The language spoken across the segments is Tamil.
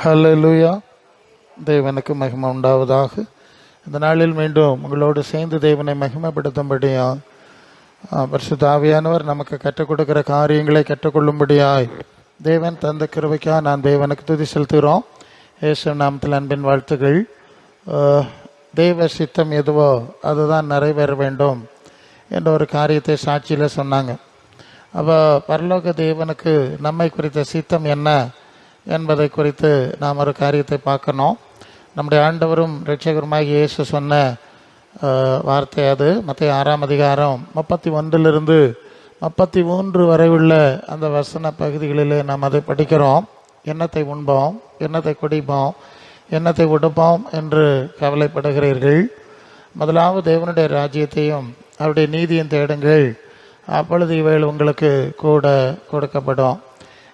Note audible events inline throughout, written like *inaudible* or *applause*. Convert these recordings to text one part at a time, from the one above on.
ஹalleluya தேவனுக்கு மகிமை உண்டாவதாக. இந்த நாளில் மீண்டும் உங்களோடு சேர்ந்து தேவனை மகிமைப்படுத்தும்படியா பரிசுத்த நமக்கு கற்றுக் கொடுக்கிற காரியங்களை கற்றுக்கொள்ளும்படியாய். தேவன் தந்த கிருவைக்காக நான் தேவனுக்கு துதி செலுத்துகிறோம். இயேசு நாமத்தில் அன்பின் வாழ்த்துக்கள். தெய்வ சித்தம் எதுவோ அதுதான் நிறைவேற வேண்டும் என்ற ஒரு காரியத்தை சாட்சியில் சொன்னாங்க. அப்போ பரலோக தேவனுக்கு நம்மை குறித்த சித்தம் என்ன? என்பதை குறித்து நாம் ஒரு காரியத்தை பார்க்கணும். நம்முடைய ஆண்டவரும் ரட்சகருமாகி இயேசு சொன்ன வார்த்தை அது. மற்ற ஆறாம் அதிகாரம் முப்பத்தி ஒன்றிலிருந்து முப்பத்தி மூன்று வரை உள்ள அந்த வசன பகுதிகளிலே நாம் அதை படிக்கிறோம். எண்ணத்தை உண்போம்? எண்ணத்தை குடிப்போம்? எண்ணத்தை உடுப்போம் என்று கவலைப்படுகிறீர்கள். முதலாவது தேவனுடைய ராஜ்யத்தையும் அவருடைய நீதியும் தேடுங்கள். அப்பொழுது இவைகள் உங்களுக்கு கூட கொடுக்கப்படும்.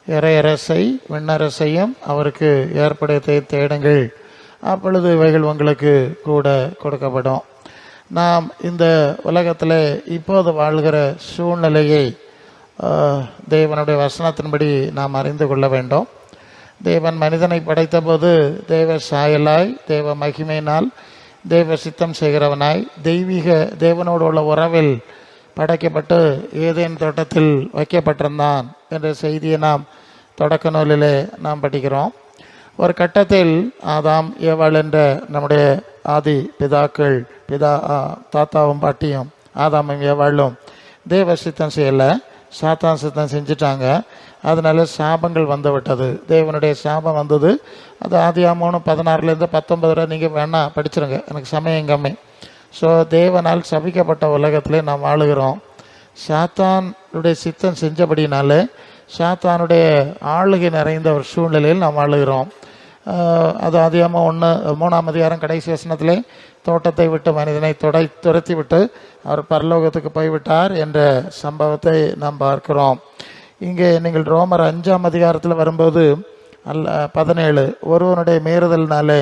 இறையரசை விண்ணரசையும் அவருக்கு ஏற்படுத்தி தேடுங்கள். அப்பொழுது இவைகள் உங்களுக்கு கூட கொடுக்கப்படும். நாம் இந்த உலகத்தில் இப்போது வாழ்கிற சூழ்நிலையை தேவனுடைய வசனத்தின்படி நாம் அறிந்து கொள்ள வேண்டும். தேவன் மனிதனை படைத்தபோது தேவ சாயலாய் தேவ மகிமையினால் தேவ சித்தம் செய்கிறவனாய் தெய்வீக தேவனோடு உள்ள உறவில் படைக்கப்பட்டு ஏதேன் தோட்டத்தில் வைக்கப்பட்டிருந்தான் என்ற செய்தியை நாம் தொடக்க நூலிலே நாம் படிக்கிறோம். ஒரு கட்டத்தில் ஆதாம் ஏவாள் என்ற நம்முடைய ஆதி பிதாக்கள் பிதா ஆ, தாத்தாவும் பாட்டியும் ஆதாமும் ஏவாளும் தேவ சித்தம் செய்யலை. சாத்தான் சித்தம் செஞ்சிட்டாங்க. அதனால சாபங்கள் வந்து விட்டது தேவனுடைய சாபம் வந்தது. அது ஆதி மூணு பதினாறுலேருந்து பத்தொன்பது வரை நீங்கள் வேணா படிச்சிருங்க. எனக்கு சமயம் கம்மி. ஸோ தேவனால் சபிக்கப்பட்ட உலகத்திலே நாம் ஆளுகிறோம். சாத்தானுடைய சித்தம் செஞ்சபடினாலே சாத்தானுடைய ஆளுகை நிறைந்த ஒரு சூழ்நிலையில் நாம் ஆளுகிறோம். அது அதிகமாக ஒன்று மூணாம் அதிகாரம் கடைசி வசனத்திலே தோட்டத்தை விட்டு மனிதனை தொடை துரத்தி விட்டு அவர் பரலோகத்துக்கு போய்விட்டார் என்ற சம்பவத்தை நாம் பார்க்கிறோம். இங்கே நீங்கள் ரோமர் அஞ்சாம் அதிகாரத்தில் வரும்போது அல்ல பதினேழு ஒருவனுடைய மீறுதல்னாலே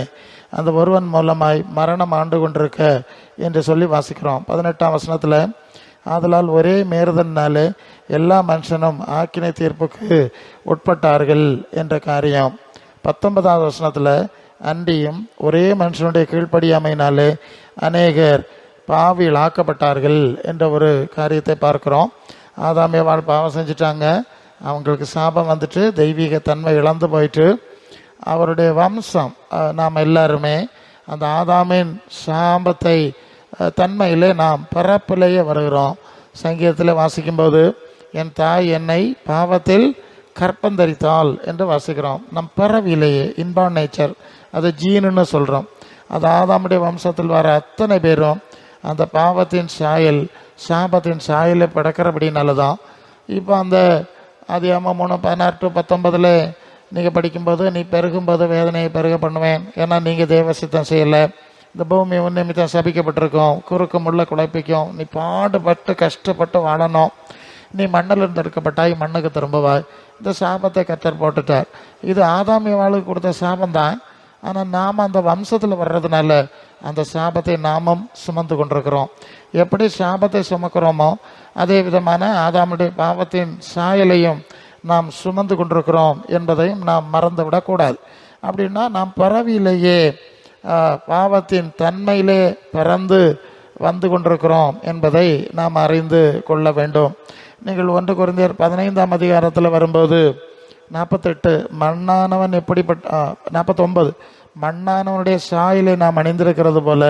அந்த ஒருவன் மூலமாய் மரணம் ஆண்டு கொண்டிருக்க என்று சொல்லி வாசிக்கிறோம். பதினெட்டாம் வசனத்தில் ஆதலால் ஒரே மீறுதல்னாலே எல்லா மனுஷனும் ஆக்கினை தீர்ப்புக்கு உட்பட்டார்கள் என்ற காரியம். பத்தொன்பதாவது வசனத்தில் அன்றியும் ஒரே மனுஷனுடைய கீழ்ப்படியாமையினாலே அநேகர் பாவியில் ஆக்கப்பட்டார்கள் என்ற ஒரு காரியத்தை பார்க்குறோம். ஆதாமியவாள் பாவம் செஞ்சிட்டாங்க. அவங்களுக்கு சாபம் வந்துட்டு தெய்வீக தன்மை இழந்து போயிட்டு அவருடைய வம்சம் நாம் எல்லாருமே அந்த ஆதாமின் சாபத்தை தன்மையிலே நாம் பிறப்பிலேயே வருகிறோம். சங்கீதத்தில் வாசிக்கும்போது என் தாய் என்னை பாவத்தில் கற்பந்தரித்தாள் என்று வாசிக்கிறோம். நம் பிறவிலேயே இன்பான் நேச்சர் அது ஜீனுன்னு சொல்கிறோம் அது ஆதாமுடைய வம்சத்தில் வர அத்தனை பேரும் அந்த பாவத்தின் சாயல் சாபத்தின் சாயலை பிறக்கிறபடினால தான் இப்போ அந்த அதிகமாக மூணு பதினாறு டு பத்தொன்பதில் நீங்கள் படிக்கும்போது நீ பெருகும்போது வேதனையை பெருக பண்ணுவேன். ஏன்னா நீங்கள் தேவசித்தம் செய்யலை. இந்த பூமி உன்னிமித்தம் சபிக்கப்பட்டிருக்கும். குறுக்கு முள்ள குழப்பிக்கும். நீ பாடுபட்டு கஷ்டப்பட்டு வாழணும். நீ மண்ணில் இருந்து எடுக்கப்பட்டாய் மண்ணுக்கு திரும்புவாய். இந்த சாபத்தை கத்தர் போட்டுட்டார். இது ஆதாமிய வாழ்க்கை கொடுத்த சாபம் தான் ஆனால் நாம் அந்த வம்சத்தில் வர்றதுனால அந்த சாபத்தை நாமும் சுமந்து கொண்டிருக்கிறோம். எப்படி சாபத்தை சுமக்கிறோமோ அதே விதமான ஆதாமுடைய பாவத்தின் சாயலையும் நாம் சுமந்து கொண்டிருக்கிறோம் என்பதையும் நாம் மறந்து விடக்கூடாது அப்படின்னா நாம் பறவையிலேயே பாவத்தின் தன்மையிலே பிறந்து வந்து கொண்டிருக்கிறோம் என்பதை நாம் அறிந்து கொள்ள வேண்டும். நீங்கள் ஒன்று குறைந்தர் பதினைந்தாம் அதிகாரத்தில் வரும்போது நாற்பத்தெட்டு மண்ணானவன் எப்படிப்பட்ட நாற்பத்தொன்பது மண்ணானவனுடைய சாயலை நாம் அணிந்திருக்கிறது போல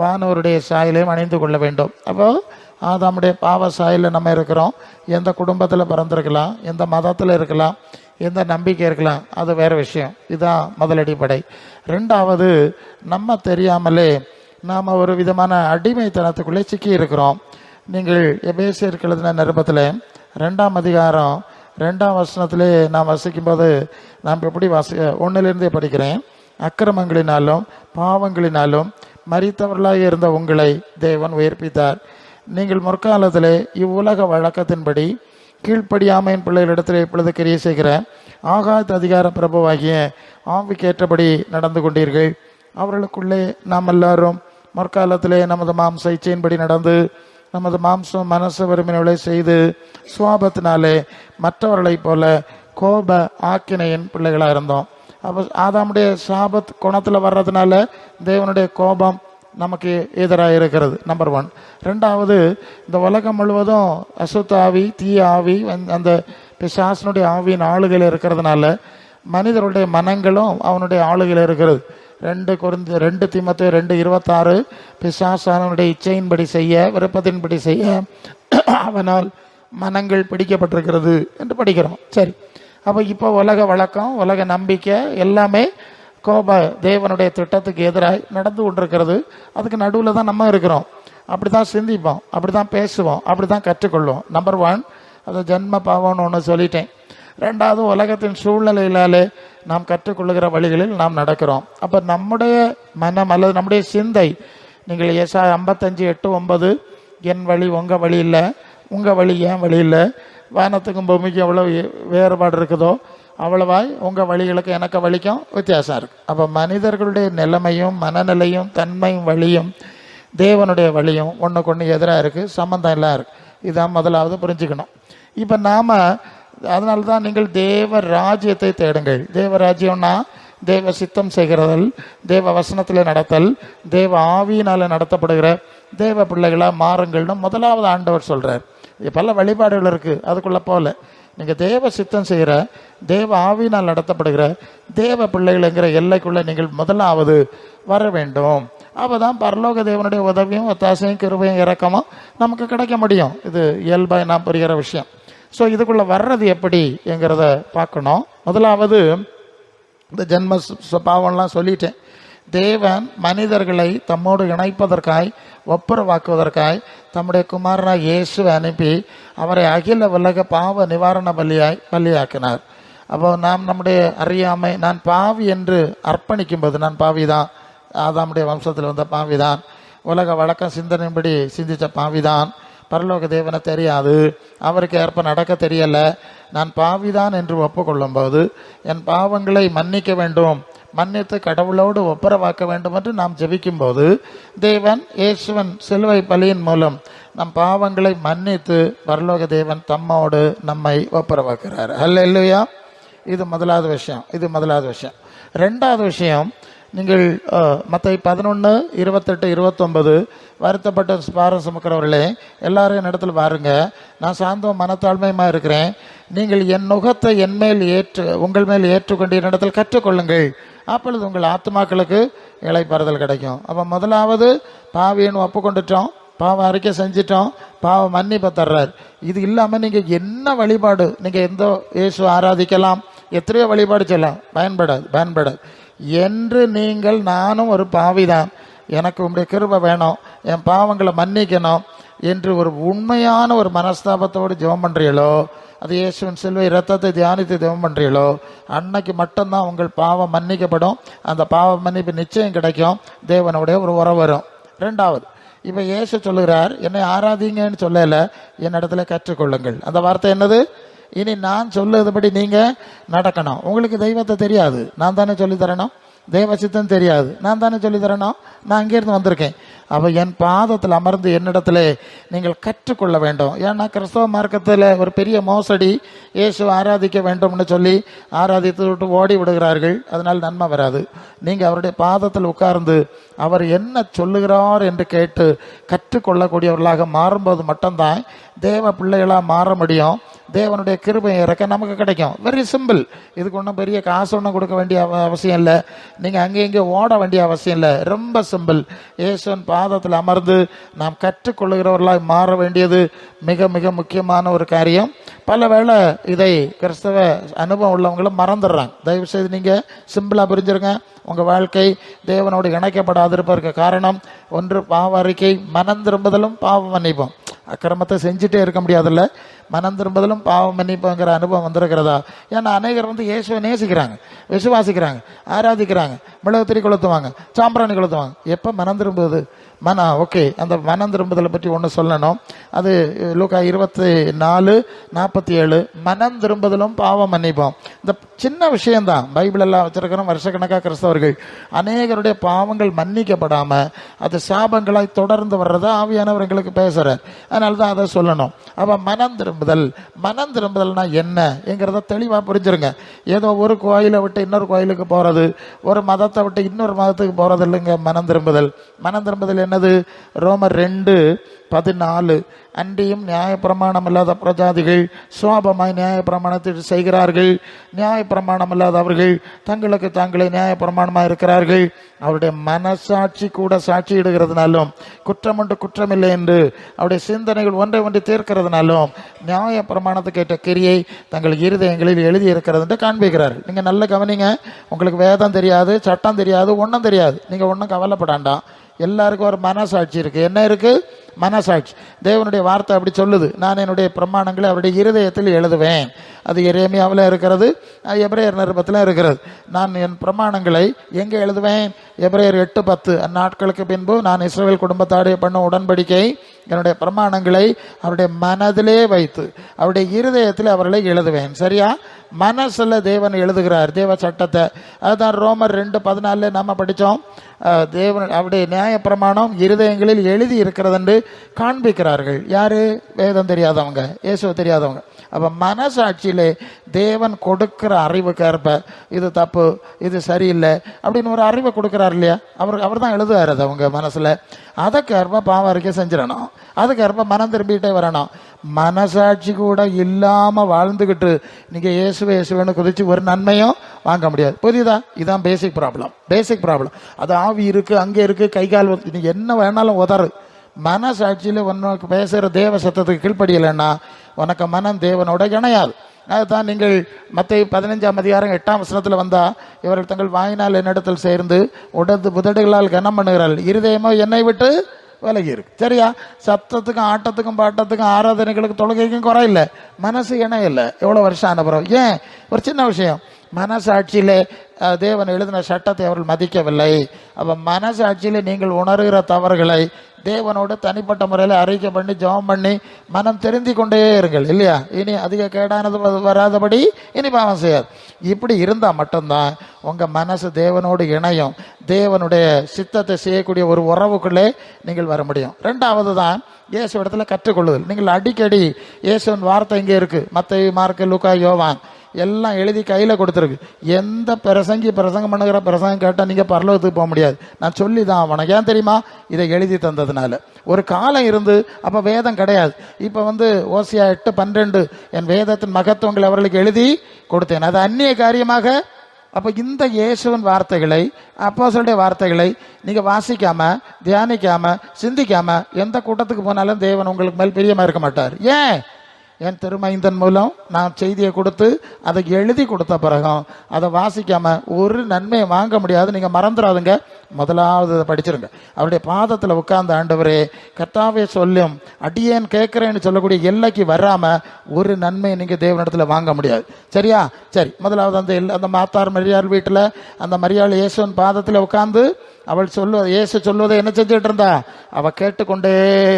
வானவருடைய சாயலையும் அணிந்து கொள்ள வேண்டும். அப்போது ஆதாமுடைய பாவ சாயலில் நம்ம இருக்கிறோம். எந்த குடும்பத்தில் பிறந்திருக்கலாம் எந்த மதத்தில் இருக்கலாம் எந்த நம்பிக்கை இருக்கலாம் அது வேறு விஷயம். இதுதான் முதலடிப்படை ரெண்டாவது நம்ம தெரியாமலே நாம் ஒரு விதமான அடிமைத்தனத்துக்குள்ளே சிக்கி இருக்கிறோம். நீங்கள் எபேசியருக்கு எழுதின நிருபத்தில் ரெண்டாம் அதிகாரம் ரெண்டாம் வசனத்திலே நாம் வசிக்கும்போது நாம் எப்படி வாசி ஒன்றிலிருந்தே படிக்கிறேன். அக்கிரமங்களினாலும் பாவங்களினாலும் மறித்தவர்களாக இருந்த உங்களை தேவன் உயிர்ப்பித்தார். நீங்கள் முற்காலத்திலே இவ்வுலக வழக்கத்தின்படி கீழ்ப்படியாமையின் பிள்ளைகளிடத்தில் இப்பொழுது கிரிய செய்கிற ஆகாத் அதிகார பிரபுவாகிய ஆவிக்கேற்றபடி நடந்து கொண்டீர்கள். அவர்களுக்குள்ளே நாம் எல்லாரும் முற்காலத்திலே நமது மாம்ச இச்சையின்படி நடந்து நமது மாம்சம் மனசு வறுமையை செய்து சுவாபத்தினாலே மற்றவர்களைப் போல கோப ஆக்கினையின் பிள்ளைகளாக இருந்தோம். அப்போ ஆதாமுடைய சாபத் குணத்தில் வர்றதுனால தேவனுடைய கோபம் நமக்கு எதிராக இருக்கிறது நம்பர் ஒன் ரெண்டாவது இந்த உலகம் முழுவதும் அசுத்த ஆவி தீய ஆவி அந்த- அந்த பிசாசனுடைய ஆவியின் ஆளுகள் இருக்கிறதுனால மனிதருடைய மனங்களும் அவனுடைய ஆளுகள் இருக்கிறது. ரெண்டு குறைந்த ரெண்டு திமத்து ரெண்டு இருபத்தாறு பிசாசானவனுடைய இச்சையின்படி செய்ய விருப்பத்தின்படி செய்ய அவனால் மனங்கள் பிடிக்கப்பட்டிருக்கிறது என்று படிக்கிறோம். சரி. அப்போ இப்போ உலக வழக்கம் உலக நம்பிக்கை எல்லாமே கோப தேவனுடைய திட்டத்துக்கு எதிராக நடந்து கொண்டிருக்கிறது. அதுக்கு நடுவில் தான் நம்ம இருக்கிறோம். அப்படி தான் சிந்திப்போம். அப்படி தான் பேசுவோம். அப்படி தான் கற்றுக்கொள்வோம். நம்பர் ஒன் அது ஜென்ம பாவம்னு ஒன்று சொல்லிட்டேன். ரெண்டாவது உலகத்தின் சூழ்நிலையிலாலே நாம் கற்றுக்கொள்ளுகிற வழிகளில் நாம் நடக்கிறோம். அப்போ நம்முடைய மனம் அல்லது நம்முடைய சிந்தை நீங்கள் ஏசா ஐம்பத்தஞ்சு எட்டு ஒன்பது என் வழி உங்கள் வழி இல்லை. உங்கள் வழி ஏன் வழி இல்லை. வானத்துக்கும் பூமிக்கும் எவ்வளோ வேறுபாடு இருக்குதோ அவ்வளவாய் உங்கள் வழிகளுக்கு எனக்கு வழிக்கும் வித்தியாசம் இருக்குது அப்போ மனிதர்களுடைய நிலைமையும் மனநிலையும் தன்மையும் வழியும் தேவனுடைய வழியும் ஒன்றுக்கு ஒன்று எதிராக இருக்குது சம்மந்தம் எல்லாம் இருக்குது இதான் முதலாவது புரிஞ்சுக்கணும். இப்போ நாம் அதனால தான் நீங்கள் தேவ ராஜ்யத்தை தேடுங்கள். தேவ ராஜ்யம்னா தேவ சித்தம் செய்கிறதல் தேவ வசனத்தில் நடத்தல் தேவ ஆவியினால் நடத்தப்படுகிற தேவ பிள்ளைகளாக மாறுங்கள்னு முதலாவது ஆண்டவர் சொல்கிறார் பல வழிபாடுகள் இருக்குது அதுக்குள்ளே போகல நீங்கள் தேவ சித்தம் செய்கிற தேவ ஆவினால் நடத்தப்படுகிற தேவ பிள்ளைகள்ங்கிற எல்லைக்குள்ளே நீங்கள் முதலாவது வர வேண்டும். அப்போ தான் பரலோக தேவனுடைய உதவியும் ஒத்தாசையும் கிருபையும் இறக்கமும் நமக்கு கிடைக்க முடியும். இது இயல்பாக நான் புரிகிற விஷயம். ஸோ இதுக்குள்ளே வர்றது எப்படிங்கிறத பார்க்கணும். முதலாவது இந்த ஜென்ம சு- சுபாவம்லாம் சொல்லிட்டேன். தேவன் மனிதர்களை தம்மோடு இணைப்பதற்காய் ஒப்புரவாக்குவதற்காய் தம்முடைய குமாரனாய் இயேசுவை அனுப்பி அவரை அகில உலக பாவ நிவாரண பலியாய் பலியாக்கினார். அப்போ நாம் நம்முடைய அறியாமை நான் பாவி என்று அர்ப்பணிக்கும்போது நான் பாவிதான். ஆதாமுடைய வம்சத்தில் வந்த பாவிதான். உலக வழக்கம் சிந்தனையின்படி சிந்திச்ச பாவிதான். பரலோக தேவனை தெரியாது. அவருக்கு ஏற்ப நடக்க தெரியலை. நான் பாவிதான் என்று ஒப்புக்கொள்ளும் போது என் பாவங்களை மன்னிக்க வேண்டும். மன்னித்து கடவுளோடு ஒப்புரவாக்க வேண்டும் என்று நாம் ஜெபிக்கும்போது தேவன் இயேசுவன் சிலுவை பலியின் மூலம் நம் பாவங்களை மன்னித்து பரலோக தேவன் தம்மோடு நம்மை ஒப்புரவாக்குறார். அல்ல இது முதலாவது விஷயம். இது முதலாவது விஷயம். ரெண்டாவது விஷயம் நீங்கள் மற்ற பதினொன்று இருபத்தெட்டு இருபத்தொன்பது வருத்தப்பட்ட பாரம் சுமக்கிறவர்களே எல்லாரும் இடத்துல பாருங்க நான் சாந்தம் மனத்தாழ்மையுமா இருக்கிறேன். நீங்கள் என் நுகத்தை என் மேல் ஏற்று உங்கள் மேல் ஏற்றுக்கொண்டு என்னிடத்தில் கற்றுக்கொள்ளுங்கள். அப்பொழுது உங்கள் ஆத்மாக்களுக்கு இலைப்பறுதல் கிடைக்கும். அப்போ முதலாவது பாவியன்னு ஒப்புக்கொண்டுட்டோம். பாவம் அறிக்கை செஞ்சிட்டோம். பாவம் மன்னிப்பை தர்றார். இது இல்லாமல் நீங்கள் என்ன வழிபாடு? நீங்கள் எந்த இயேசு ஆராதிக்கலாம்? எத்தனையோ வழிபாடு செய்யலாம். பயன்படாது பயன்படாது. என்று நீங்கள் நானும் ஒரு பாவிதான். எனக்கு உங்களுடைய கிருபை வேணும். என் பாவங்களை மன்னிக்கணும். என்று ஒரு உண்மையான ஒரு மனஸ்தாபத்தோடு ஜெபம் பண்ணுறீங்களோ அது இயேசுவின் சிலுவை ரத்தத்தை தியானித்து ஜெபம் பண்ணுறீங்களோ அன்னைக்கு மட்டும்தான் உங்கள் பாவம் மன்னிக்கப்படும். அந்த பாவ மன்னிப்பு நிச்சயம் கிடைக்கும். தேவனுடைய ஒரு உறவு வரும். ரெண்டாவது இப்போ இயேசு சொல்லுகிறார் என்னை ஆராதிங்கன்னு சொல்லலை என்னிடத்துல கற்றுக்கொள்ளுங்கள். அந்த வார்த்தை என்னது? இனி நான் சொல்லுறதுபடி நீங்கள் நடக்கணும். உங்களுக்கு தெய்வத்தை தெரியாது. நான் தானே சொல்லித்தரணும்? தெய்வ சித்தம் தெரியாது. நான் தானே சொல்லித்தரணும்? நான் அங்கேருந்து வந்திருக்கேன். அவள் என் பாதத்தில் அமர்ந்து என்னிடத்துல நீங்கள் கற்றுக்கொள்ள வேண்டும். ஏன்னா கிறிஸ்தவ மார்க்கத்தில் ஒரு பெரிய மோசடி இயேசு ஆராதிக்க வேண்டும்னு சொல்லி ஆராதித்து விட்டு ஓடி விடுகிறார்கள். அதனால் நன்மை வராது. நீங்கள் அவருடைய பாதத்தில் உட்கார்ந்து அவர் என்ன சொல்லுகிறார் என்று கேட்டு கற்றுக்கொள்ளக்கூடியவர்களாக மாறும்போது மட்டும்தான் தேவ பிள்ளைகளாக மாற முடியும். தேவனுடைய கிருபையும் இறக்க நமக்கு கிடைக்கும். வெரி சிம்பிள் இதுக்கு ஒன்றும் பெரிய காசு ஒன்றும் கொடுக்க வேண்டிய அவ- அவசியம் இல்லை. நீங்கள் அங்கே இங்கே ஓட வேண்டிய அவசியம் இல்லை. ரொம்ப சிம்பிள் இயேசுவின் பாதத்தில் அமர்ந்து நாம் கற்றுக்கொள்ளுகிறவர்களாய் மாற வேண்டியது மிக மிக முக்கியமான ஒரு காரியம். பல வேளை இதை கிறிஸ்தவ அனுபவம் உள்ளவங்களும் மறந்துடுறாங்க. தயவு செய்து நீங்கள் சிம்பிளாக புரிஞ்சிருங்க. உங்கள் வாழ்க்கை தேவனோடு இணைக்கப்படாதிருப்பதற்கு காரணம் ஒன்று பாவ அறிக்கை மனம் திரும்புதலும் பாவம் மன்னிப்போம். அக்கிரமத்தை செஞ்சுட்டே இருக்க முடியாதுல்ல. மனம் திரும்புதலும் பாவம் மன்னிப்புங்கிற அனுபவம் வந்திருக்கிறதா? ஏன்னா அநேகர் வந்து இயேசுவை நேசிக்கிறாங்க விசுவாசிக்கிறாங்க ஆராதிக்கிறாங்க மிளகு திரி கொளுத்துவாங்க சாம்பிராணி கொளுத்துவாங்க. எப்போ மனம் திரும்புவது மன ஓகே அந்த மனம் திரும்புதலை பற்றி ஒன்று சொல்லணும். அது லூக்கா இருபத்தி நாலு நாற்பத்தி ஏழு மனம் திரும்புதலும் பாவம் மன்னிப்போம். இந்த சின்ன விஷயம்தான். பைபிள் எல்லாம் வச்சிருக்கிறோம் வருஷக்கணக்காக கிறிஸ்தவர்கள். அநேகருடைய பாவங்கள் மன்னிக்கப்படாமல் அது சாபங்களாய் தொடர்ந்து வர்றதை ஆவியானவர் எங்களுக்கு பேசுகிறார் அதனால தான் அதை சொல்லணும். அப்போ மனம் திரும்புதல் மனம் திரும்புதல்னா என்னங்கிறத தெளிவாக புரிஞ்சிருங்க. ஏதோ ஒரு கோயிலை விட்டு இன்னொரு கோயிலுக்கு போகிறது ஒரு மதத்தை விட்டு இன்னொரு மதத்துக்கு போகிறது இல்லைங்க மனம் திரும்புதல். மனம் திரும்புதல் என்னது? ரோமர் ரெண்டு பதினாலு. அன்றியும் நியாயப்பிரமாணம் இல்லாத பிரஜாதிகள் சுவாபமாய் நியாயப்பிரமாணத்தை செய்கிறார்கள். நியாயப்பிரமாணம் இல்லாதவர்கள் தங்களுக்கு தாங்களே நியாயப்பிரமாணமாக இருக்கிறார்கள். அவருடைய மனசாட்சி கூட சாட்சி இடுகிறதுனாலும் குற்றம் ஒன்று குற்றமில்லை என்று அவருடைய சிந்தனைகள் ஒன்றை ஒன்றை தீர்க்கிறதுனாலும் நியாய பிரமாணத்துக்கு ஏற்ற கிரியை தங்கள் இருதயங்களில் எழுதி இருக்கிறது என்று காண்பிக்கிறார் நீங்கள் நல்ல கவனிங்க. உங்களுக்கு வேதம் தெரியாது சட்டம் தெரியாது ஒன்றும் தெரியாது. நீங்கள் ஒன்றும் கவலைப்படாண்டாம் எல்லாருக்கும் ஒரு மனசாட்சி இருக்கு. என்ன இருக்கு? மனசாட்சி. தேவனுடைய வார்த்தை அப்படி சொல்லுது. நான் என்னுடைய பிரமாணங்களை அவருடைய இருதயத்தில் எழுதுவேன். அது எரேமியாவில் இருக்கிறது எப்ரேயர் நிருபத்தில் இருக்கிறது. நான் என் பிரமாணங்களை எங்கே எழுதுவேன்? எப்ரேயர் எட்டு பத்து. அந்நாட்களுக்கு பின்பு நான் இஸ்ரேல் குடும்பத்தாடைய பண்ண உடன்படிக்கை என்னுடைய பிரமாணங்களை அவருடைய மனதிலே வைத்து அவருடைய இருதயத்தில் அவர்களை எழுதுவேன். சரியா? மனசில் தேவன் எழுதுகிறார். தேவ சட்டத்தை. அதுதான் ரோமர் ரெண்டு பதினாலு நம்ம படித்தோம் தேவன் அவருடைய நியாய பிரமாணம் இருதயங்களில் எழுதி இருக்கிறது என்று காண்பிக்கிறார்கள். யார்? வேதம் தெரியாதவங்க. இயேசுவை தெரியாதவங்க. அப்போ மனசாட்சியிலே தேவன் கொடுக்குற அறிவுக்கேற்ப இது தப்பு இது சரியில்லை அப்படின்னு ஒரு அறிவை கொடுக்குறாரு இல்லையா? அவர் அவர் தான் எழுதுவார் அது அவங்க மனசில். அதற்கேற்ப பாவம் அறிக்கை செஞ்சிடணும். அதுக்கேற்ப மனம் திரும்பிட்டே வரணும். மனசாட்சி கூட இல்லாமல் வாழ்ந்துக்கிட்டு நீங்கள் இயேசு இயேசுவேன்னு குதிச்சு ஒரு நன்மையும் வாங்க முடியாது. புரியுதா? இதுதான் பேசிக் ப்ராப்ளம் பேசிக் ப்ராப்ளம் அது ஆவி இருக்குது அங்கே இருக்குது கை கால் நீ என்ன வேணாலும் உதறு. மனசாட்சியில் உனக்கு பேசுகிற தேவ சத்தத்துக்கு கீழ்ப்படியலைன்னா உனக்கு மனம் தேவனோட இணையாது. அதுதான் நீங்கள் மற்ற பதினஞ்சாம் அதிகாரம் எட்டாம் வசனத்தில் வந்தால் இவர்கள் தங்கள் வாயினால் என்னிடத்தில் சேர்ந்து உடந்து புதடுகளால் கனம் பண்ணுகிறார்கள் இருதயமோ என்னை விட்டு விலகி இருக்கு சரியா? சத்தத்துக்கும் ஆட்டத்துக்கும் பாட்டத்துக்கும் ஆராதனைகளுக்கும் தொழுகைக்கும் குறையில்ல. மனசு இணையம் இல்லை எவ்வளோ வருஷம் ஆன பிறகு ஏன்? ஒரு சின்ன விஷயம். மனசாட்சியிலே தேவன் எழுதின சட்டத்தை அவர்கள் மதிக்கவில்லை. அப்போ மனசாட்சியிலே நீங்கள் உணர்கிற தவறுகளை தேவனோடு தனிப்பட்ட முறையில் அறிக்கை பண்ணி ஜெபம் பண்ணி மனம் தெரிந்து கொண்டே இருங்கள் இல்லையா? இனி அதிக கேடானது வ- வராதபடி இனி பாவம் செய்யாது. இப்படி இருந்தால் மட்டும்தான் உங்கள் மனசு தேவனோடு இணையும். தேவனுடைய சித்தத்தை செய்யக்கூடிய ஒரு உறவுக்குள்ளே நீங்கள் வர முடியும். ரெண்டாவது தான் இயேசு இடத்துல கற்றுக்கொள்ளுதல். நீங்கள் அடிக்கடி இயேசுவின் வார்த்தை இங்கே இருக்குது மற்ற மார்க்கு லுக்கா யோவான். எல்லாம் எழுதி கையில் கொடுத்துருக்கு. எந்த பிரசங்கி பிரசங்கம் பண்ணுகிற பிரசங்கம் கேட்டால் நீங்கள் பரலோகத்துக்கு போக முடியாது. நான் சொல்லி தான் ஆகணும் ஏன் தெரியுமா? இதை எழுதி தந்ததுனால. ஒரு காலம் இருந்து அப்போ வேதம் கிடையாது. இப்போ வந்து ஓசியா எட்டு பன்னிரெண்டு என் வேதத்தின் மகத்துவங்கள் அவர்களுக்கு எழுதி கொடுத்தேன். அது அந்நிய காரியமாக. அப்போ இந்த இயேசுவின் வார்த்தைகளை அப்போஸ்தலருடைய வார்த்தைகளை நீங்கள் வாசிக்காமல் தியானிக்காமல் சிந்திக்காமல் எந்த கூட்டத்துக்கு போனாலும் தேவன் உங்களுக்கு மேல் பிரியமாக இருக்க மாட்டார். ஏன்? என் திருமைந்தன் மூலம் நான் செய்தியை கொடுத்து அதை எழுதி கொடுத்த பிறகும் அதை வாசிக்காமல் ஒரு நன்மையை வாங்க முடியாது. நீங்கள் மறந்துடாதுங்க. முதலாவது அதை படிச்சிருங்க. அவருடைய பாதத்தில் உட்கார்ந்த ஆண்டவரே கர்த்தாவே சொல்லும் அடியேன் கேட்குறேன்னு சொல்லக்கூடிய எல்லைக்கு வராமல் ஒரு நன்மையை நீங்கள் தேவனிடத்தில் வாங்க முடியாது. சரியா? சரி முதலாவது அந்த எல் அந்த மாத்தார் மரியாள் வீட்டில் அந்த மரியாள் இயேசுவன் பாதத்தில் உட்காந்து அவள் சொல்லுவது இயேசு சொல்லுவதை என்ன செஞ்சுட்டு இருந்தா? அவ கேட்டுக்கொண்டே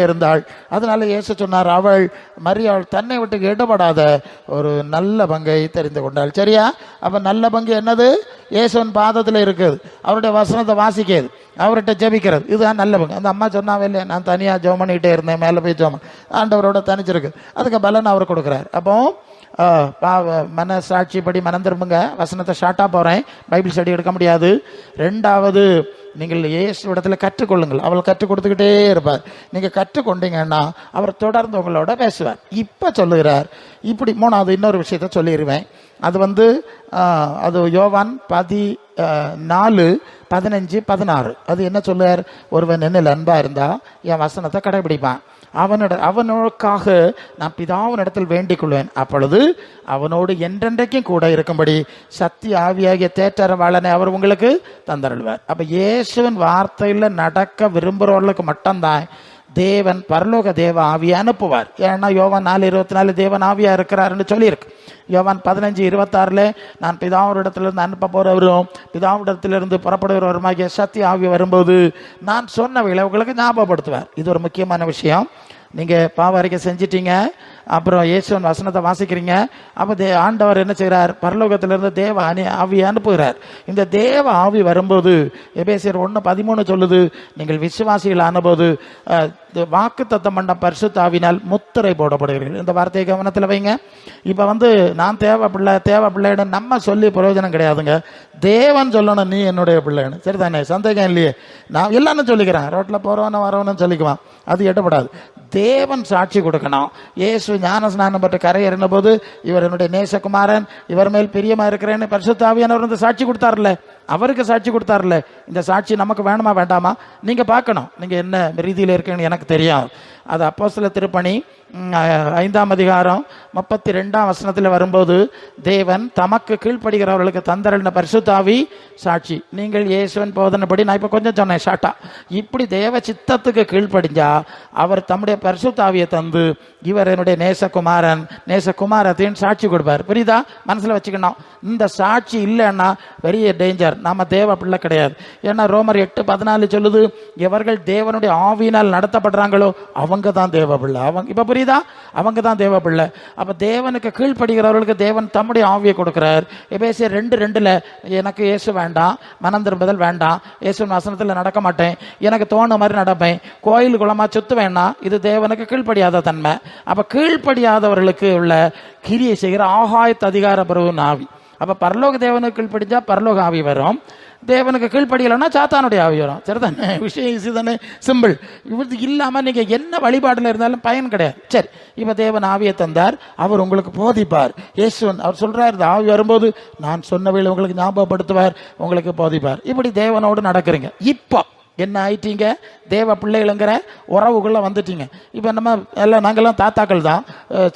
இருந்தாள். அதனால இயேசு சொன்னார் அவள் மரியாள் தன்னை விட்டு இடப்படாத ஒரு நல்ல பங்கை தெரிந்து கொண்டாள். சரியா? அப்ப நல்ல பங்கு என்னது? இயேசுவின் பாதத்தில் இருக்குது. அவருடைய வசனத்தை வாசிக்கிறது. அவர்கிட்ட ஜெபிக்கிறது. இதுதான் நல்ல பங்கு. அந்த அம்மா சொன்னாவே இல்லையா நான் தனியாக ஜோம் பண்ணிக்கிட்டே இருந்தேன் மேலே போய் ஜெபம் ஆண்டவரோட தனிச்சிருக்கு. அதுக்கு பலன் அவர் கொடுக்குறார். அப்போ ஆஹ் பாவ மனசாட்சிப்படி மனம் திரும்புங்க. வசனத்தை ஷார்ட்டாக போகிறேன் பைபிள் ஸ்டடி எடுக்க முடியாது. ரெண்டாவது நீங்கள் இயேசு இடத்துல கற்றுக்கொள்ளுங்கள். அவள் கற்றுக் கொடுத்துக்கிட்டே இருப்பார். நீங்கள் கற்றுக்கொண்டீங்கன்னா அவர் தொடர்ந்து உங்களோட பேசுவார். இப்போ சொல்லுகிறார். இப்படி மூணாவது இன்னொரு விஷயத்த சொல்லிடுவேன் அது வந்து அது யோவான் பதி நாலு பதினஞ்சு பதினாறு. அது என்ன சொல்லுவார்? ஒருவன் என்னில் அன்பாக இருந்தால் என் வசனத்தை கடைபிடிப்பான். அவனோட அவனுக்காக நான் பிதாவினிடத்தில் வேண்டிக் கொள்வேன் அப்பொழுது அவனோடு என்றென்றைக்கும் கூட இருக்கும்படி சக்தி ஆவியாகிய தேற்றரவாளனை அவர் உங்களுக்கு தந்தருள்வார். அப்போ இயேசுவின் வார்த்தையில் நடக்க விரும்புகிறவர்களுக்கு மட்டும்தான் தேவன் பரலோக தேவ ஆவியை அனுப்புவார். ஏன்னா யோவன் நாலு இருபத்தி நாலு தேவன் ஆவியா இருக்கிறாருன்னு சொல்லியிருக்கு. யோவான் பதினஞ்சு இருபத்தாறுல நான் பிதாவிடத்திலிருந்து அனுப்ப போறவரும் பிதாவிடத்திலிருந்து புறப்படுகிறவருமாகிய சக்தி ஆவி வரும்போது நான் சொன்ன உங்களுக்கு ஞாபகப்படுத்துவார். இது ஒரு முக்கியமான விஷயம். நீங்கள் பாவ அறிக்கை செஞ்சிட்டீங்க. அப்புறம் இயேசுவன் வசனத்தை வாசிக்கிறீங்க. அப்போ தே ஆண்டவர் என்ன செய்கிறார் பரலோகத்திலிருந்து தேவ அணி ஆவி அனுப்புகிறார் இந்த தேவ ஆவி வரும்போது எபேசியர் ஒன்று பதிமூணு சொல்லுது நீங்கள் விசுவாசிகள் ஆனபோது வாக்கு தத்தம் பண்ண பரிசுத்தாவினால் முத்திரை போடப்படுகிறீர்கள். இந்த வார்த்தையை கவனத்தில் வைங்க. இப்போ வந்து நான் தேவை பிள்ளை தேவை பிள்ளைன்னு நம்ம சொல்லி பிரயோஜனம் கிடையாதுங்க. தேவன் சொல்லணும் நீ என்னுடைய பிள்ளைன்னு. சரி தானே சந்தேகம் இல்லையே? நான் எல்லாரும் சொல்லிக்கிறேன். ரோட்டில் போகிறவன வரவனும் சொல்லிக்குவான். அது எட்டப்படாது. தேவன் சாட்சி கொடுக்கணும். ஏசு ஞான ஸ்நானம் பெற்று கரையேறின போது இவர் என்னுடைய நேசகுமாரன் இவர் மேல் பிரியமாக இருக்கிறேன்னு பரிசுத்தாவியானவர் வந்து சாட்சி கொடுத்தார்ல அவருக்கு சாட்சி கொடுத்தார்ல இந்த சாட்சி நமக்கு வேணுமா வேண்டாமா? நீங்க பார்க்கணும். நீங்க என்ன ரீதியில் இருக்குன்னு எனக்கு தெரியும். அது அப்போ சில திருப்பணி ஐந்தாம் அதிகாரம் முப்பத்தி ரெண்டாம் வசனத்தில் வரும்போது தேவன் தமக்கு கீழ்ப்படுகிறவர்களுக்கு தந்தரன பரிசுத்தாவி சாட்சி. நீங்கள் இயேசுவன் போதனைப்படி நான் இப்போ கொஞ்சம் சொன்னேன் ஷாட்டா இப்படி தேவ சித்தத்துக்கு கீழ்ப்படிஞ்சா அவர் தம்முடைய பரிசுத்தாவியை தந்து இவர் என்னுடைய நேசகுமாரன் நேசகுமாரத்தின் சாட்சி கொடுப்பார். புரியுதா? மனசில் வச்சுக்கணும். இந்த சாட்சி இல்லைன்னா பெரிய டேஞ்சர் நம்ம தேவ பிள்ளை கிடையாது. ஏன்னா ரோமர் எட்டு பதினாலு சொல்லுது எவர்கள் தேவனுடைய ஆவியினால் நடத்தப்படுறாங்களோ அவங்க தான் தேவ பிள்ளை அவங்க இப்போ புரியுதா? அவங்க தான் தேவ பிள்ளை அப்போ தேவனுக்கு கீழ்ப்படுகிறவர்களுக்கு தேவன் தம்முடைய ஆவியை கொடுக்குறார். எபேசியர் ரெண்டு ரெண்டில் எனக்கு இயேசு வேண்டாம் மனம் திரும்புதல் வேண்டாம் இயேசு வசனத்தில் நடக்க மாட்டேன் எனக்கு தோணு மாதிரி நடப்பேன் கோயில் குளமாக சுத்து வேணாம் இது தேவனுக்கு கீழ்ப்படியாத தன்மை. அப்போ கீழ்ப்படியாதவர்களுக்கு உள்ள கிரியை செய்கிற ஆகாயத்து அதிகார பிரபு ஆவி. அப்போ பரலோக தேவனுக்கு கீழ்ப்படிஞ்சால் பரலோக ஆவி வரும். தேவனுக்கு கீழ்ப்படியலைன்னா சாத்தானுடைய ஆவி வரும் சரிதானே? *laughs* விஷயம் ஈஸி தானே? சிம்பிள் இது இல்லாமல் நீங்கள் என்ன வழிபாட்டில் இருந்தாலும் பயன் கிடையாது. சரி இப்போ தேவன் ஆவியை தந்தார். அவர் உங்களுக்கு போதிப்பார். இயேசுவன் அவர் சொல்கிறார் இந்த ஆவி வரும்போது நான் சொன்னவையில் உங்களுக்கு ஞாபகப்படுத்துவார் உங்களுக்கு போதிப்பார். இப்படி தேவனோடு நடக்கிறீங்க. இப்போ என்ன ஆயிட்டீங்க? தேவ பிள்ளைகளுங்கிற உறவுகளில் வந்துட்டீங்க. இப்போ நம்ம எல்லாம் நாங்களாம் தாத்தாக்கள் தான்.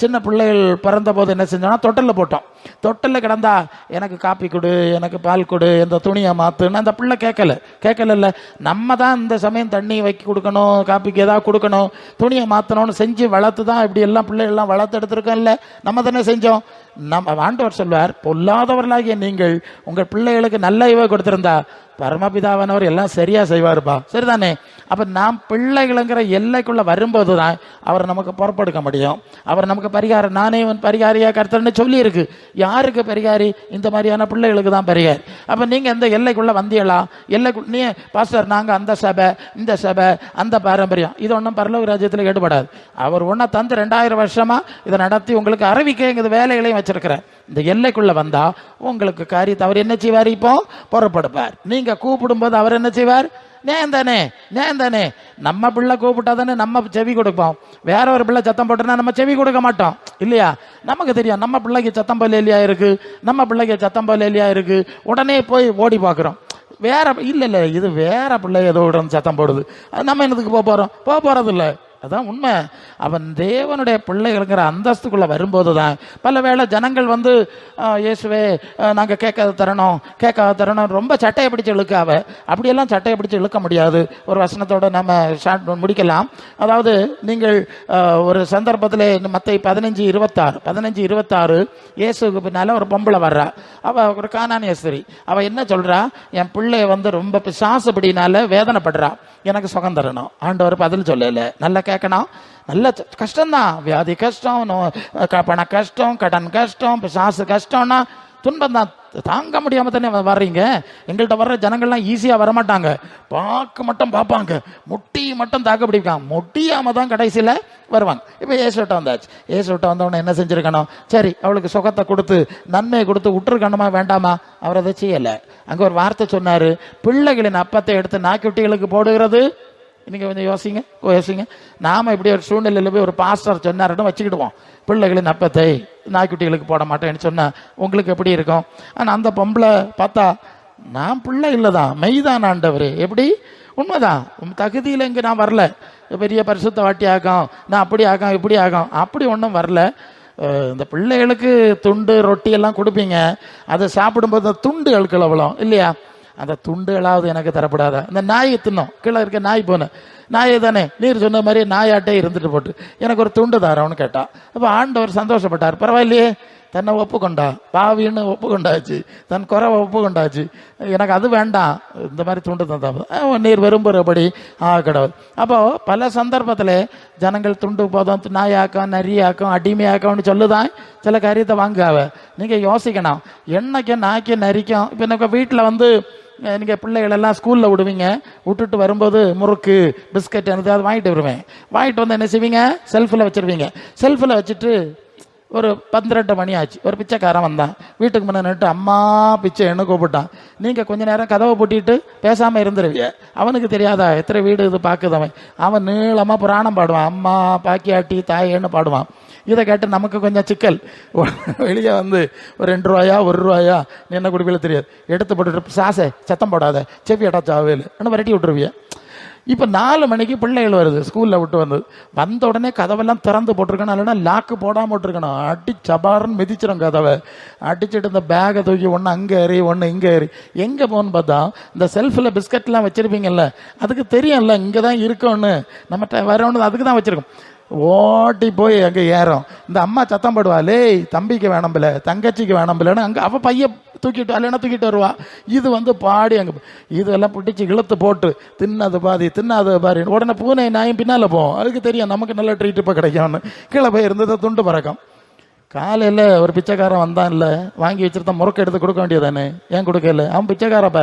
சின்ன பிள்ளைகள் பிறந்த போது என்ன செஞ்சோம்னா தொட்டலில் போட்டோம். தொட்டலில் கிடந்தா எனக்கு காப்பி கொடு எனக்கு பால் கொடு இந்த துணியை மாற்றுன்னு அந்த பிள்ளை கேட்கல. கேட்கல நம்ம தான் இந்த சமயம் தண்ணி வைக்க கொடுக்கணும் காப்பிக்கு ஏதாவது கொடுக்கணும் துணியை மாற்றணும்னு செஞ்சு வளர்த்து தான் இப்படி எல்லாம் பிள்ளைகள்லாம் வளர்த்து எடுத்திருக்கோம்ல நம்ம தானே செஞ்சோம். நம்ம ஆண்டவர் சொல்வார் பொல்லாதவர்களாகிய நீங்கள் உங்கள் பிள்ளைகளுக்கு நல்ல இவை கொடுத்திருந்தா பரமபிதாவானவர் எல்லாம் சரியாக செய்வாருப்பா. சரிதானே? அப்போ நாம் பிள்ளைகளுங்கிற எல்லைக்குள்ளே வரும்போது தான் அவர் நமக்கு புறப்படுக்க முடியும். அவர் நமக்கு பரிகாரம் நானே உன் பரிகாரியாக கர்த்தர்னு சொல்லியிருக்கு. யாருக்கு பரிகாரி? இந்த மாதிரியான பிள்ளைகளுக்கு தான் பரிகாரி. அப்போ நீங்கள் எந்த எல்லைக்குள்ளே வந்தீங்களா? எல்லைக்கு நீ பாஸ்டர் நாங்கள் அந்த சபை இந்த சபை அந்த பாரம்பரியம். இது ஒன்றும் பரலோக ராஜ்யத்தில் ஈடுபடாது அவர் ஒன்றா தந்து ரெண்டாயிரம் வருஷமாக இதை நடத்தி உங்களுக்கு அறிவிக்க எங்கள் வேலைகளையும் வச்சிருக்கிறார் இந்த எல்லைக்குள்ள வந்தா உங்களுக்கு காரியத்தை அவர் என்ன செய்வார் இப்போ? புறப்படுப்பார். நீங்க கூப்பிடும்போது அவர் என்ன செய்வார்? நேன் தானே நேன் தானே. நம்ம பிள்ளை கூப்பிட்டா தானே நம்ம செவி கொடுப்போம். வேற ஒரு பிள்ளை சத்தம் போட்டோம்னா நம்ம செவி கொடுக்க மாட்டோம். இல்லையா? நமக்கு தெரியும் நம்ம பிள்ளைக்கு சத்தம் போல இல்லையா இருக்கு? நம்ம பிள்ளைக்கு சத்தம் போல இல்லையா இருக்கு? உடனே போய் ஓடி பார்க்குறோம். வேற இல்லை இல்லை இது வேற பிள்ளை ஏதோ உடனே சத்தம் போடுது. அது நம்ம என்னதுக்கு போக போகிறோம் போக போகிறது இல்லை அதான் உண்மை. அவன் தேவனுடைய பிள்ளைகளுங்கிற அந்தஸ்துக்குள்ளே வரும்போது தான் பல வேளை ஜனங்கள் வந்து இயேசுவே நாங்கள் கேட்காத தரணும் கேட்காத தரணும். ரொம்ப சட்டையை பிடிச்சு இழுக்காவ அப்படியெல்லாம் சட்டையை பிடிச்சு இழுக்க முடியாது. ஒரு வசனத்தோடு நம்ம ஷார்ட் முடிக்கலாம். அதாவது நீங்கள் ஒரு சந்தர்ப்பத்தில் மற்ற பதினஞ்சு இருபத்தாறு பதினஞ்சு இருபத்தாறு இயேசுக்கு பின்னால் ஒரு பொம்பளை வர்றா. அவள் ஒரு காணானிய அவள் என்ன சொல்கிறா என் பிள்ளைய வந்து ரொம்ப பிசாசுபடினால வேதனைப்படுறா. எனக்கு சுகம் தரணும். ஆண்டவர் பதில் சொல்லலை. நல்ல கேட்கணும். நல்ல கஷ்டம்தான். வியாதி கஷ்டம் நோ- க- பண கஷ்டம் கடன் கஷ்டம் சாசு கஷ்டம்னா துன்பம் தான் தாங்க முடியாம தானே வர்றீங்க. எங்கள்கிட்ட வர்ற ஜனங்கள்லாம் ஈஸியா வரமாட்டாங்க. பாக்கு மட்டும் பார்ப்பாங்க முட்டி மட்டும் தாக்க பிடிப்பாங்க. முட்டியாம தான் கடைசியில வருவாங்க. இப்போ ஏசுவிட்ட வந்தாச்சு. ஏசுவிட்ட வந்தவொடனே என்ன செஞ்சிருக்கணும்? சரி அவளுக்கு சுகத்தை கொடுத்து நன்மையை கொடுத்து விட்டுருக்கணுமா வேண்டாமா? அவர் அதை செய்யலை. அங்கே ஒரு வார்த்தை சொன்னாரு. பிள்ளைகளின் அப்பத்தை எடுத்து நாக்குட்டிகளுக்கு போடுகிறது. நீங்கள் கொஞ்சம் யோசிங்க யோசிங்க. நாம் இப்படி ஒரு சூழ்நிலையில் போய் ஒரு பாஸ்டர் சொன்னாருன்னு வச்சுக்கிடுவோம். பிள்ளைகளின் அப்பத்தை நாய்க்குட்டிகளுக்கு போட மாட்டேன்னு சொன்னால் உங்களுக்கு எப்படி இருக்கும்? ஆனால் அந்த பொம்பளை பார்த்தா நான் பிள்ளை இல்லைதான் மெய்தான் ஆண்டவர். எப்படி? உண்மைதான். தகுதியில் இங்கே நான் வரல. பெரிய பரிசுத்த வாட்டி ஆகும் நான் அப்படி ஆகும் இப்படி ஆகும். அப்படி ஒன்றும் வரல. இந்த பிள்ளைகளுக்கு துண்டு ரொட்டி எல்லாம் கொடுப்பீங்க. அதை சாப்பிடும்போது துண்டு அழுக்கல இல்லையா? அந்த துண்டுகளாவது எனக்கு தரப்படாதா? இந்த நாயை தின்னும். கீழே இருக்க நாய் போனேன் நாயை தானே? நீர் சொன்ன மாதிரி நாயாட்டே இருந்துட்டு போட்டு. எனக்கு ஒரு துண்டு தரோன்னு கேட்டான் அப்போ ஆண்டவர் சந்தோஷப்பட்டார். பரவாயில்லையே. தன்னை ஒப்புக்கொண்டா. பாவின்னு ஒப்புக்கொண்டாச்சு. தன் குறைவை ஒப்புக்கொண்டாச்சு. எனக்கு அது வேண்டாம். இந்த மாதிரி துண்டு தந்தா நீர் விரும்புகிறபடி ஆ கடவுள். அப்போது பல சந்தர்ப்பத்தில் ஜனங்கள் துண்டு போதும் நாயாக்கம் நரியாக்கம் அடிமையாக்கம்னு சொல்லுதான் சில காரியத்தை வாங்காவ நீங்கள் யோசிக்கணும். என்னைக்கும் நாய்க்கும் நரிக்கும். இப்போ எனக்கு வீட்டில் வந்து நீங்கள் பிள்ளைகளெல்லாம் ஸ்கூலில் விடுவீங்க. விட்டுட்டு வரும்போது முறுக்கு பிஸ்கட் எனது வாங்கிட்டு வருவேன். வாங்கிட்டு வந்து என்ன செய்வீங்க? செல்ஃபில் வச்சிருவீங்க. செல்ஃபில் வச்சுட்டு ஒரு பன்னிரெண்டு மணி ஆச்சு. ஒரு பிச்சைக்காரன் வந்தான். வீட்டுக்கு முன்னே நின்று அம்மா பிச்சை என்ன கூப்பிட்டான். நீங்கள் கொஞ்ச நேரம் கதவை பூட்டிட்டு பேசாமல் இருந்துருவிய அவனுக்கு தெரியாதா? எத்தனை வீடு இது பார்க்குது அவன். அவன் நீளமாக புராணம் பாடுவான். அம்மா பாக்கியாட்டி தாயேன்னு பாடுவான். இதை கேட்டு நமக்கு கொஞ்சம் சிக்கல். வெளியே வந்து ஒரு ரெண்டு ரூபாயா ஒரு ரூபாயா நீ என்ன குடிப்பில தெரியாது. எடுத்து போட்டுட்டு சாசை சத்தம் போடாத. செவி சாவேல். ஆனால் விரட்டி விட்டுருவிய? இப்போ நாலு மணிக்கு பிள்ளைகள் வருது ஸ்கூலில் விட்டு வந்தது வந்த உடனே கதவெல்லாம் திறந்து போட்டிருக்கணும் இல்லைன்னா லாக்கு போடாமல் போட்டிருக்கணும் அடி சபாரன்னு மிதிச்சிடும் கதவை. அடிச்சுட்டு இந்த பேகை தூக்கி ஒன்று அங்கே ஏறி ஒன்று இங்கே ஏறி. எங்கே போகணுன்னு பார்த்தா இந்த செல்ஃபில் பிஸ்கட்லாம் வச்சுருப்பீங்கல்ல அதுக்கு தெரியும்ல இங்கே தான் இருக்கோன்னு நம்மகிட்ட வரணும் அதுக்கு தான் வச்சுருக்கோம். ஓட்டி போய் அங்கே ஏறும். இந்த அம்மா சத்தம் போடுவாளே தம்பிக்கு வேணாம்பில்ல தங்கச்சிக்கு வேணாம்பில்லன்னு அங்கே அவள் பைய தூக்கிட்டு அல்லைன்னா தூக்கிட்டு வருவா. இது வந்து பாடி அங்கே இதெல்லாம் பிடிச்சி இழுத்து போட்டு தின்னது பாதி தின்னாது பாதி. உடனே பூனை நாயும் பின்னால் போவோம். அதுக்கு தெரியும் நமக்கு நல்ல ட்ரீட் இப்போ கிடைக்கும்னு. கீழே போய் இருந்தது துண்டு பறக்கும். காலையில் ஒரு பிச்சைக்காரன் வந்தான் இல்லை வாங்கி வச்சிருந்தா முறுக்க எடுத்து கொடுக்க வேண்டியதானே? ஏன் கொடுக்கல? அவன் பிச்சைக்காரப்ப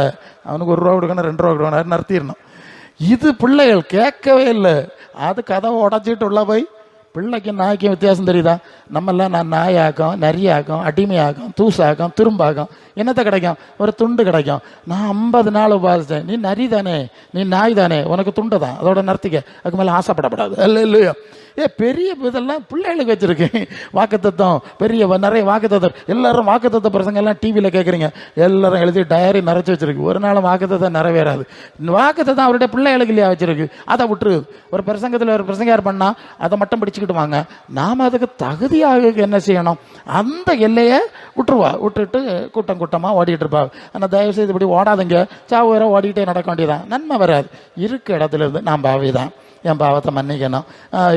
அவனுக்கு ஒரு ரூபா கொடுக்கணும் ரெண்டு ரூபா கொடுக்கணும் நிறுத்திடணும். இது பிள்ளைகள் கேட்கவே இல்லை. அது கதவை உடஞ்சிட்டு உள்ள போய் பிள்ளைக்கு நாய்க்கும் வித்தியாசம் தெரியுதா? நம்மெல்லாம் நான் நாயாக்கம் நரியாக்கம் அடிமையாக்கம் தூசாக்கம் திரும்பாக்கம் என்னத்தை கிடைக்கும்? ஒரு துண்டு கிடைக்கும். நான் ஐம்பது நாள் உபாசித்தேன். நீ நரி தானே நீ நாய் தானே உனக்கு துண்டு தான் அதோட நிறுத்திக்க. அதுக்கு மேலே ஆசைப்படப்படாது. இல்லை இல்லையோ ஏ பெரிய இதெல்லாம் பிள்ளைகளுக்கு வச்சுருக்கேன் வாக்குத்தத்தம். பெரிய நிறைய வாக்குத்தத்தம். எல்லாரும் வாக்குத்தத்த பிரசங்க எல்லாம் டிவியில் கேட்குறீங்க எல்லாரும் எழுதி டயரி நிறைச்சி வச்சிருக்கு. ஒரு நாளும் வாக்குத்தத்தை நிறைவேறாது. வாக்குத்தத்தம் அவருடைய பிள்ளைகளுக்கு இல்லையா வச்சிருக்கு? அதை விட்டுரு. ஒரு பிரசங்கத்தில் ஒரு பிரசங்கார் பண்ணால் அதை மட்டும் பிடிச்சிக்கிட்டு வாங்க நாம் அதுக்கு தகுதியாக என்ன செய்யணும்? அந்த எல்லையை விட்டுருவா. விட்டுட்டு கூட்டம் கூட்டமாக ஓடிட்டு இருப்பா. ஆனால் தயவுசெய்து இப்படி ஓடாதுங்க. சாவு வேற ஓடிக்கிட்டே நடக்க வேண்டியதான் நன்மை வராது. இருக்க இடத்துல இருந்து நாம் பாவிதான். என் பாவத்தை மன்னிக்கணும்.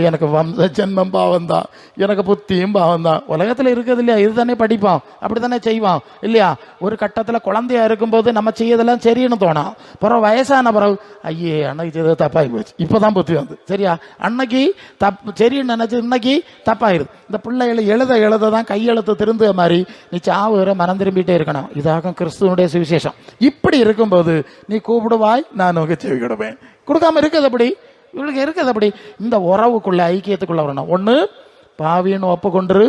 எனக்கு வம்ச ஜென்மம் பாவம் தான். எனக்கு புத்தியும் பாவம் தான். உலகத்தில் இருக்கிறது இல்லையா? இது தானே படிப்போம். அப்படி தானே செய்வோம். இல்லையா? ஒரு கட்டத்தில் குழந்தையா இருக்கும்போது நம்ம செய்யதெல்லாம் சரின்னு தோணும். பிறகு வயசான பிறகு ஐயே அன்னைக்கு செய்தது தப்பாகி போச்சு. இப்போ தான் புத்தி வந்து. சரியா? அன்னைக்கு தப் சரின்னு நினச்சி இன்னைக்கு தப்பாயிருது இந்த பிள்ளைகளை எழுத எழுத தான் கையெழுத்து திருந்த மாதிரி நீ சாவு மனம் திரும்பிட்டே இருக்கணும். இதாகும் கிறிஸ்துவனுடைய சுவிசேஷம். இப்படி இருக்கும்போது நீ கூப்பிடுவாய் நான் உங்க செவி கொடுப்பேன் கொடுக்காம இருக்குது அப்படி இவளுக்கு இருக்குது அப்படி. இந்த உறவுக்குள்ள ஐக்கியத்துக்குள்ள வரணும். ஒன்று பாவின்னு ஒப்புக்கொண்டு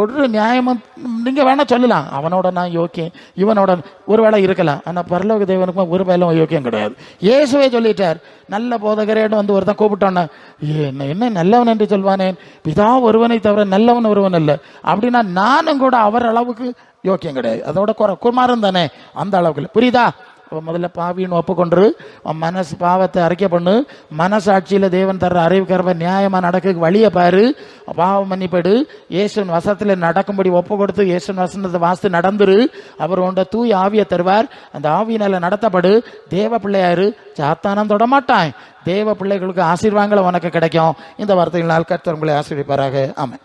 ஒரு நியாயமும் நீங்கள் வேணால் சொல்லலாம். அவனோட நான் யோக்கியம் இவனோட ஒரு வேளை இருக்கலாம். ஆனால் பரலோக தேவனுக்கும் ஒரு வேலை யோக்கியம் கிடையாது. இயேசுவே சொல்லிட்டார். நல்ல போதகரேன்னு வந்து ஒருத்தன் கூப்பிட்டோன்னே என்ன என்ன நல்லவன் என்று சொல்வானேன் பிதா ஒருவனை தவிர நல்லவன் ஒருவன் இல்லை அப்படின்னா நானும் கூட அவர் அளவுக்கு யோக்கியம் கிடையாது. அதோட குறை குமாரன் தானே. அந்த அளவுக்கு இல்லை. புரியுதா? முதல்ல பாவின்னு ஒப்புக்கொண்டு மனசு பாவத்தை அறிக்கை பண்ணு. மனசாட்சியில் தேவன் தர்ற அறிவுக்கிறவ நியாயமாக நடக்க வழியை பாரு. பாவம் மன்னிப்படு இயேசுன் வசத்தில் நடக்கும்படி ஒப்பு கொடுத்து இயேசுன் வசனத்தை வாசித்து நடந்துரு. அவர் உண்ட தூய் ஆவியை தருவார். அந்த ஆவியினால் நடத்தப்படு. தேவ பிள்ளையாரு சாத்தானம் தொடமாட்டான் தேவ பிள்ளைகளுக்கு ஆசீர்வாங்களை உனக்கு கிடைக்கும். இந்த வார்த்தைகள் நாள் கர்த்தர் உங்களை ஆசீர்விப்பாராக. ஆமாம்